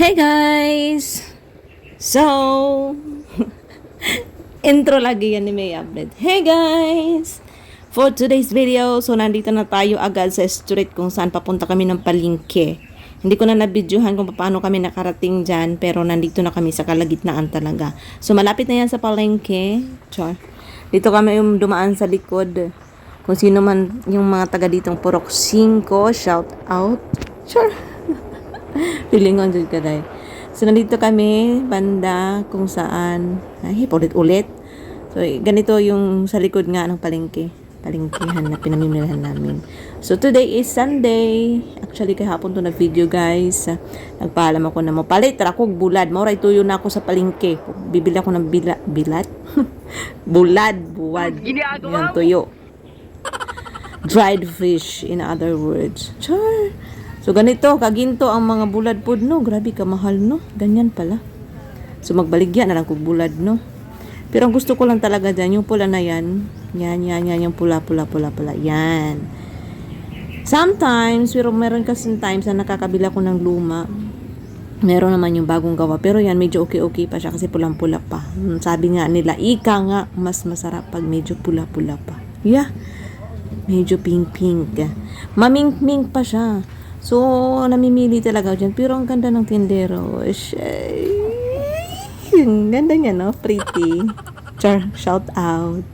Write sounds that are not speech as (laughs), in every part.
Hey guys! So, (laughs) intro lagi yan ni May Update. Hey guys! For today's video, so nandito na tayo agad sa street kung saan papunta kami ng palingke. Hindi ko na nabidyohan kung paano kami nakarating dyan, pero nandito na kami sa kalagitnaan talaga. So malapit na yan sa palengke. Char. Dito kami yung dumaan sa likod. Kung sino man yung mga taga ditong Purok 5, shout out. Sure. (laughs) Pilingon dyan ka dahil. So, nandito kami, banda, kung saan, ay, ulit-ulit. So, ganito yung sa likod nga ng palengke. Palengkehan na pinamimilihan namin. So, today is Sunday. Actually, kahapon to na video, guys. Nagpaalam ako na mapalit. Tara ko, bulad. Mauray tuyo na ako sa palengke. Bibili ako ng bila, bilat? (laughs) bulad, buwad. Yan, tuyo dried fish in other words. Char. So ganito, kaginto ang mga bulad pod no. Grabe ka mahal no. Ganyan pala. So magbaligya na lang kog bulad no. Pero ang gusto ko lang talaga dyan, yung pula na yan. Yan, yan, yan, yung pula, pula, pula, pula. Yan. Sometimes, pero meron kasi times na nakakabila ko ng luma. Meron naman yung bagong gawa. Pero yan, medyo okay-okay pa siya kasi pulang-pula pa. Hmm, Sabi nga nila, ika nga, mas masarap pag medyo pula-pula pa. Yeah. Medyo pink-pink. Maming-ming pa siya. So, namimili talaga dyan. Pero ang ganda ng tindero. Ang ganda niya, no? Pretty. Char, shout out.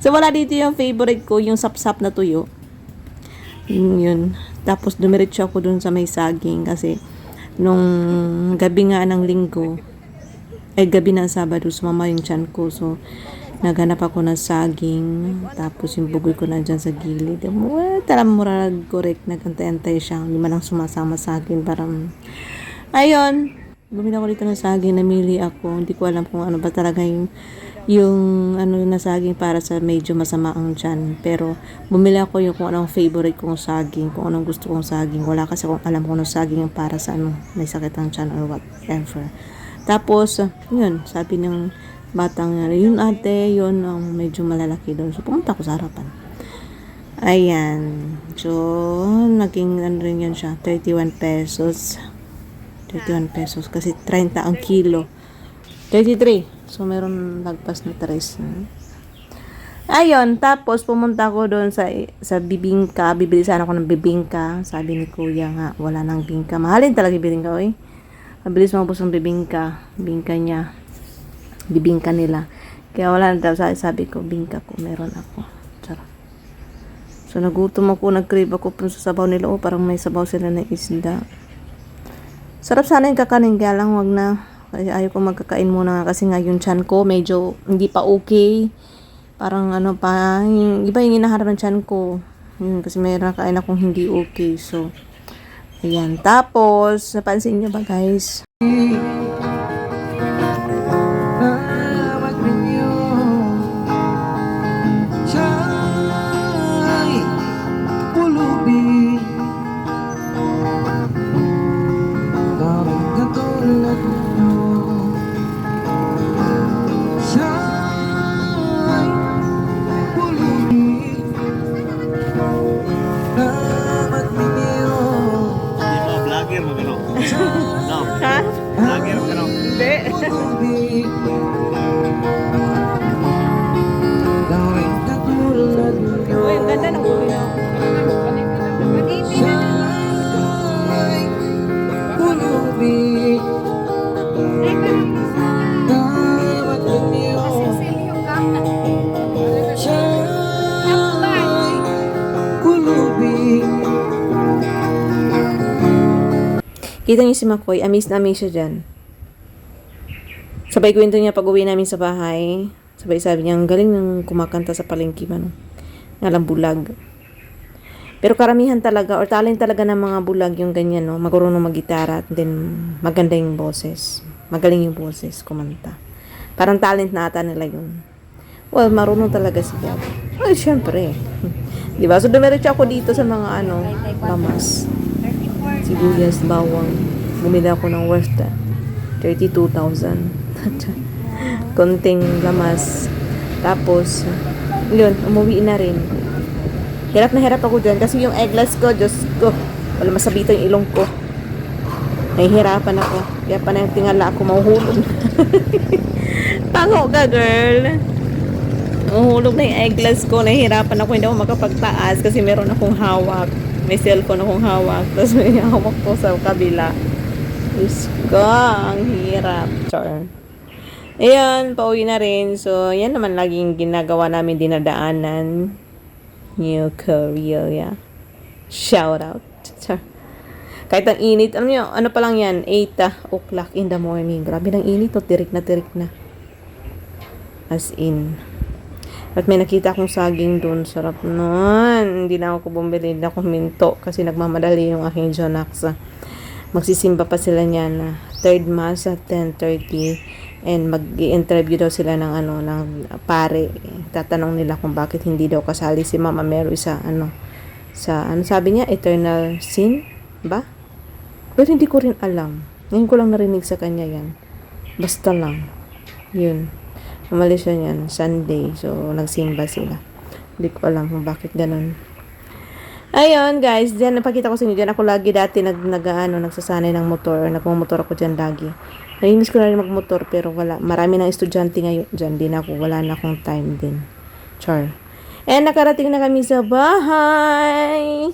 So, wala dito yung favorite ko, yung sap-sap na tuyo. Yun, yun. Tapos, dumiretso ako dun sa may saging kasi nung gabi nga ng linggo, ay gabi ng Sabado, sumama yung chan ko. So, naghanap ako ng saging. Tapos yung bugoy ko na dyan sa gilid. Well, tara murag correct. Nagantay-antay siya. Hindi man lang sumasama sa akin. Parang, ayun. Bumili ako dito ng saging. Namili ako. Hindi ko alam kung ano ba talaga yung yung ano na saging para sa medyo masama ang tiyan. Pero bumili ako yung kung anong favorite kong saging, kung anong gusto kong saging. Wala kasi akong alam kung anong saging yung para sa ano, may sakit ang tiyan or whatever. Tapos, yun, sabi ng batang yun ate, yun ang medyo malalaki doon. So, pumunta ako sa harapan. Ayan. So, naging ano rin yan siya, 31 pesos. 31 pesos kasi 30 ang kilo. 33. So, meron lagpas na 3. Ayun, tapos pumunta ako doon sa sa bibingka. Bibili sana ako ng bibingka. Sabi ni kuya nga, wala nang bingka. Mahalin talaga yung bibingka, oy. Mabilis maubos ang bibingka. Bingka niya. Bibingka nila. Kaya wala na daw. Sabi, sabi ko, bingka ko. Meron ako. Charot. So, nagutom ako. Nag-crave ako pun sa sabaw nila. Oh, parang may sabaw sila ng isda. Sarap sana yung kakanin. Kaya lang, wag na. Kasi ayaw ko magkakain muna kasi nga yung chan ko medyo hindi pa okay. Parang ano pa, yung, iba yung inaharap ng chan ko. Yun, kasi mayroon kain akong hindi okay. So, ayan. Tapos, napansin nyo ba guys? Hindi. Uy, ang ganda ng ulo na. Siya'y pulubi Kita niyo si McCoy, amaze na amaze siya dyan. Sabay kwento niya pag uwi namin sa bahay. Sabay sabi niya, ang galing ng kumakanta sa palengke man. Ngalang bulag. Pero karamihan talaga, or talent talaga ng mga bulag yung ganyan, no? Magurunong mag-gitara, then maganda yung boses. Magaling yung boses, kumanta. Parang talent na ata nila yun. Well, marunong talaga si Gab. Well, syempre. (laughs) Di ba? So, dumiretso ako dito sa mga, ano, lamas sibuyas, bawang. Bumili ako ng worth 32,000. (laughs) Konting lamas. Tapos, yun, umuwi na rin. Hirap na hirap ako dyan kasi yung eggless ko, Diyos ko, wala masabito yung ilong ko. Nahihirapan ako. Kaya pa na tingala ako mahuhulog. (laughs) Tango ka, girl. Mahuhulog na yung eyeglass ko. Nahihirapan ako. Hindi ako makapagtaas kasi meron akong hawak. May cellphone akong hawak. Tapos may hawak ko sa kabila. Diyos ko, ang hirap. Char. Ayan, pauwi na rin. So, yan naman laging ginagawa namin dinadaanan. New Korea. Shout out. Kahit ang init, alam niyo, ano pa lang yan, 8 o'clock in the morning. Grabe ng init, oh, tirik na tirik na. As in. At may nakita akong saging doon. Sarap nun. Hindi na ako bumili na akong minto kasi nagmamadali yung aking Jonaxa. Magsisimba pa sila niya na third mass at 10.30 and mag-interview daw sila ng ano ng pare. Tatanong nila kung bakit hindi daw kasali si Mama Mary sa ano sa ano sabi niya eternal sin ba? Pero hindi ko rin alam. Ngayon ko lang narinig sa kanya yan. Basta lang. Yun. Umalis siya yan Sunday so nagsimba sila. Hindi ko alam kung bakit ganun Ayun, guys, diyan napakita ko sa inyo, diyan ako lagi dati nag, nag ano, nagsasanay ng motor, nagmumotor ako diyan lagi. Nainis ko na rin magmotor, pero wala, marami ng estudyante ngayon diyan, din ako, wala na akong time din. Char. And nakarating na kami sa bahay.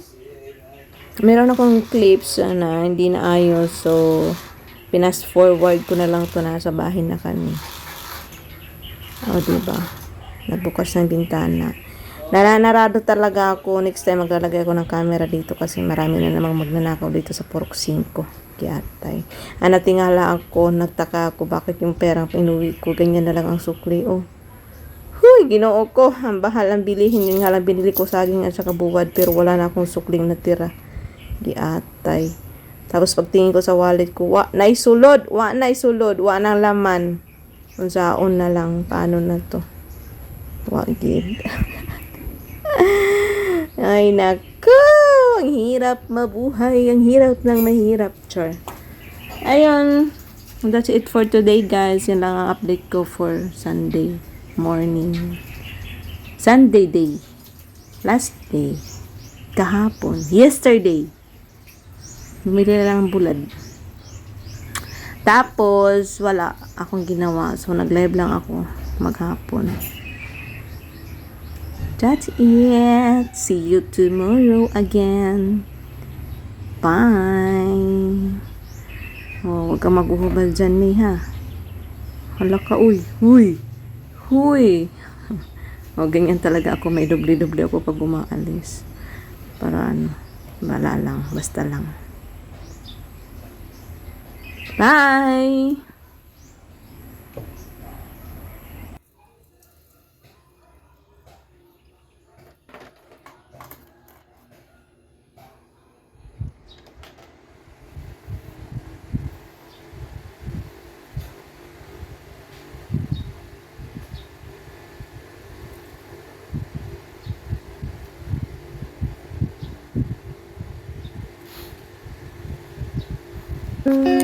Meron akong clips na hindi na ayos, so pinas forward ko na lang to nasa bahay na kami. O, diba? Nagbukas ng bintana. Nananarado talaga ako. Next time maglalagay ako ng camera dito kasi marami na namang magnanakaw dito sa Porok 5. Kiatay. Ah, natingala ako, nagtaka ako bakit yung perang pinuwi ko, ganyan na lang ang sukli. Oh. Huy, ginoo ko. Ang bahal ang bilihin. Yung nga lang binili ko saging at saka buwad pero wala na akong sukling natira. Giatay. Tapos pagtingin ko sa wallet ko, wa, naisulod, wa, naisulod, wa nang laman. Kung saon na lang, paano na to? Wa, gid. (laughs) Ay, nako! Ang hirap mabuhay. Ang hirap ng mahirap. Char. Ayun. That's it for today, guys. Yan lang ang update ko for Sunday morning. Sunday day. Last day. Kahapon. Yesterday. Bumili lang ng bulad. Tapos, wala akong ginawa. So, nag-live lang ako maghapon. That's it. See you tomorrow again. Bye. Oh, huwag kang maghuhubad dyan, May, ha? Hala ka, uy. Uy. Huy. (laughs) O, ganyan talaga ako. May doble-doble ako pag umaalis. Para ano, bala lang. Basta lang. Bye! Mm-hmm.